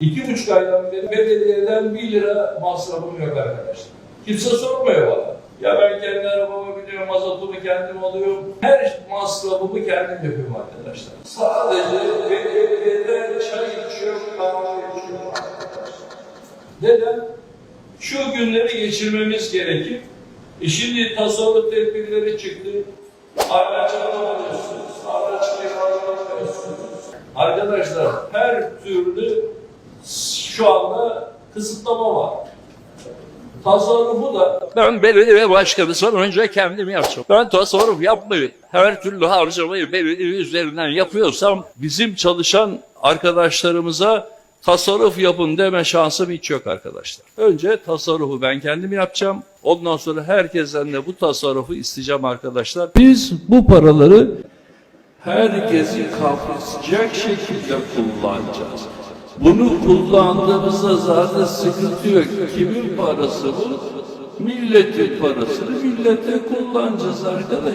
İki buçuk aydan beri belediyeden bir lira masrafım yok arkadaşlar. Kimse sormuyor bana. Ya ben kendi arabama biniyorum, mazotumu kendim alıyorum. Her masrafımı kendim yapıyorum arkadaşlar. Sadece belediyeden çay içiyorum, kahve içiyorum arkadaşlar. Neden? Şu günleri geçirmemiz gerekir. E şimdi tasarruf tedbirleri çıktı. Araç alamıyorsunuz, araç kiralamıyorsunuz. Arkadaşlar her türlü şu anda kısıtlama var. Tasarrufu da Ben belediye başkanısından önce kendim yapacağım. Ben tasarruf yapmayı, her türlü harcamayı belediye üzerinden yapıyorsam bizim çalışan arkadaşlarımıza tasarruf yapın deme şansım hiç yok arkadaşlar. Önce tasarrufu ben kendim yapacağım. Ondan sonra herkesten de bu tasarrufu isteyeceğim arkadaşlar. Biz bu paraları herkesi kapsayacak şekilde kullanacağız. Bunu kullandığımızda zaten sıkıntı yok. Kimin parası bu? Milletin parasını millete kullanacağız arkadaş.